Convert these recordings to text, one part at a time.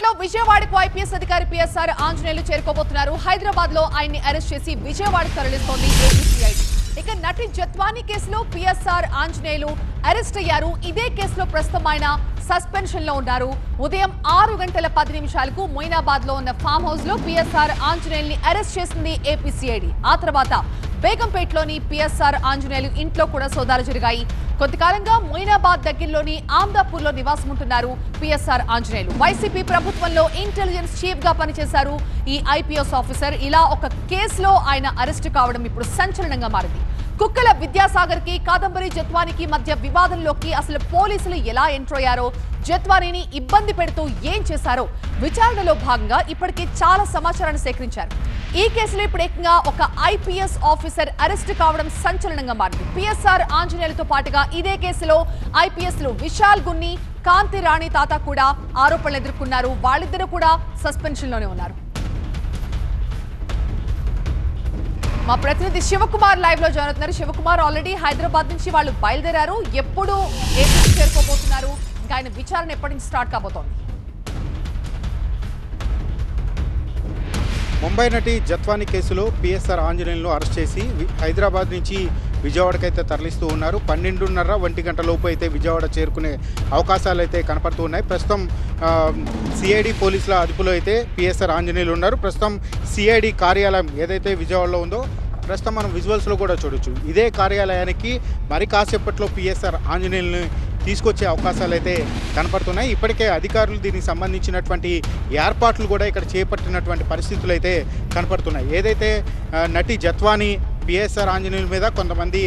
కాసేపట్లో విజయవాడకు ఐపీఎస్ అధికారి పిఎస్ఆర్ ఆంజనేయులు చేరుకోబోతున్నారు. హైదరాబాద్లో ఆయన్ని అరెస్ట్ చేసి విజయవాడకు తరలిస్తోంది ఏపీసీఐడి ఇక నటి జత్వానీ కేసులో పిఎస్ఆర్ ఆంజనేయులు అరెస్ట్ అయ్యారు. ఇదే కేసులో ప్రస్తుతం ఆయన సస్పెన్షన్లో ఉన్నారు. ఉదయం ఆరు గంటల పది నిమిషాలకు మొయినాబాద్లో ఉన్న ఫామ్ హౌస్లో పిఎస్ఆర్ ఆంజనేయుల్ని అరెస్ట్ చేసింది ఏపీసీఐడి. ఆ తర్వాత బేగంపేటలోని పిఎస్ఆర్ ఆంజనేయులు ఇంట్లో కూడా సోదాలు జరిగాయి. కొంతకాలంగా మొయినాబాద్ దగ్గరలోని ఆమ్దాపూర్లో నివాసం ఉంటున్నారు పిఎస్ఆర్ ఆంజనేయులు. వైసీపీ ప్రభుత్వంలో ఇంటెలిజెన్స్ చీఫ్గా పనిచేశారు ఈ ఐపీఎస్ ఆఫీసర్. ఇలా ఒక కేసులో ఆయన అరెస్ట్ కావడం ఇప్పుడు సంచలనంగా మారింది. కుక్కల విద్యాసాగర్కి కాదంబరి జత్వానికి మధ్య వివాదంలోకి అసలు పోలీసులు ఎలా ఎంటర్ అయ్యారో జత్వానీని ఇబ్బంది పెడుతూ ఏం చేశారో విచారణలో భాగంగా ఇప్పటికే చాలా సమాచారాన్ని సేకరించారు. ఈ కేసులో ఇప్పుడు ఏకంగా ఒక ఐపీఎస్ ఆఫీసర్ అరెస్ట్ కావడం సంచలనంగా మారింది. పిఎస్ఆర్ ఆంజనేయులతో పాటుగా ఇదే కేసులో ఐపీఎస్లు విశాల్ గున్ని కాంతి రాణి తాత కూడా ఆరోపణలు ఎదుర్కొన్నారు. వాళ్ళిద్దరూ కూడా సస్పెన్షన్లోనే ఉన్నారు. మా ప్రతినిధి శివకుమార్ లైవ్లో జాయిన్ అవుతున్నారు. శివకుమార్ ఆల్రెడీ హైదరాబాద్ నుంచి వాళ్ళు బయలుదేరారు. ఎప్పుడు ఏపీకి చేరుకోబోతున్నారు? ఇంకా ఆయన విచారణ ఎప్పటి నుంచి స్టార్ట్ కాబోతోంది? ముంబై నటి జత్వాని కేసులో పిఎస్ఆర్ ఆంజనేయులను అరెస్ట్ చేసి హైదరాబాద్ నుంచి విజయవాడకైతే తరలిస్తూ ఉన్నారు. పన్నెండున్నర ఒంటి గంట లోపు అయితే విజయవాడ చేరుకునే అవకాశాలు అయితే కనపడుతూ ఉన్నాయి. ప్రస్తుతం సిఐడి పోలీసుల అదుపులో అయితే పిఎస్ఆర్ ఆంజనేయులు ఉన్నారు. ప్రస్తుతం సిఐడి కార్యాలయం ఏదైతే విజయవాడలో ఉందో ప్రస్తుతం మనం విజువల్స్లో కూడా చూడొచ్చు. ఇదే కార్యాలయానికి మరి కాసేపట్లో పిఎస్ఆర్ ఆంజనేయుల్ని తీసుకొచ్చే అవకాశాలు అయితే కనపడుతున్నాయి. ఇప్పటికే అధికారులు దీనికి సంబంధించినటువంటి ఏర్పాట్లు కూడా ఇక్కడ చేపట్టినటువంటి పరిస్థితులు అయితే కనపడుతున్నాయి. ఏదైతే నటి జత్వాని పిఎస్ఆర్ ఆంజనేయుల మీద కొంతమంది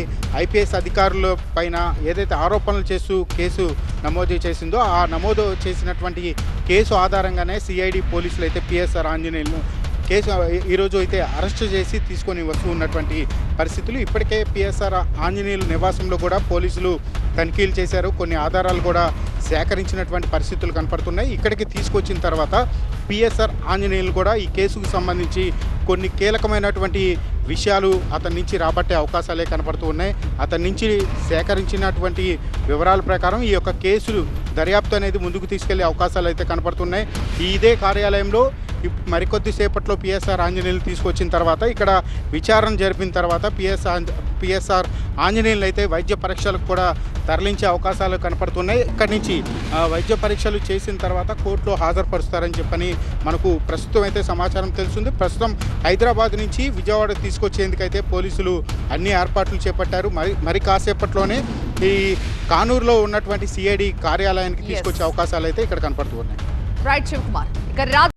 ఐపీఎస్ అధికారుల పైన ఏదైతే ఆరోపణలు చేస్తూ కేసు నమోదు చేసిందో ఆ నమోదు చేసినటువంటి కేసు ఆధారంగానే సిఐడి పోలీసులు అయితే పిఎస్ఆర్ ఆంజనేయులను కేసు ఈ- ఈరోజు అయితే అరెస్ట్ చేసి తీసుకొని వస్తూ ఉన్నటువంటి పరిస్థితులు. ఇప్పటికే పిఎస్ఆర్ ఆంజనేయులు నివాసంలో కూడా పోలీసులు తనిఖీలు చేశారు. కొన్ని ఆధారాలు కూడా సేకరించినటువంటి పరిస్థితులు కనపడుతున్నాయి. ఇక్కడికి తీసుకొచ్చిన తర్వాత పిఎస్ఆర్ ఆంజనేయులు కూడా ఈ కేసుకు సంబంధించి కొన్ని కీలకమైనటువంటి విషయాలు అతని నుంచి రాబట్టే అవకాశాలే కనపడుతూ ఉన్నాయి. అతని నుంచి సేకరించినటువంటి వివరాల ప్రకారం ఈ యొక్క కేసులు దర్యాప్తు అనేది ముందుకు తీసుకెళ్ళే అవకాశాలు అయితే కనపడుతున్నాయి. ఇదే కార్యాలయంలో ఇప్- మరికొద్ది సేపట్లో పిఎస్ఆర్ ఆంజనేయులు తీసుకొచ్చిన తర్వాత ఇక్కడ విచారణ జరిపిన తర్వాత పిఎస్ఆర్ పిఎస్ఆర్ ఆంజనేయులు అయితే వైద్య పరీక్షలకు కూడా తరలించే అవకాశాలు కనపడుతున్నాయి. ఇక్కడి నుంచి వైద్య పరీక్షలు చేసిన తర్వాత కోర్టులో హాజరుపరుస్తారని చెప్పని మనకు ప్రస్తుతం అయితే సమాచారం తెలుస్తుంది. ప్రస్తుతం హైదరాబాద్ నుంచి విజయవాడ తీసుకొచ్చేందుకైతే పోలీసులు అన్ని ఏర్పాట్లు చేపట్టారు. మరి మరి కాసేపట్లోనే ఈ కానూరులో ఉన్నటువంటి సిఐడి కార్యాలయానికి. తీసుకొచ్చే అవకాశాలు అయితే ఇక్కడ కనపడుతూ ఉన్నాయి రైట్ శివకుమార్ ఇక రా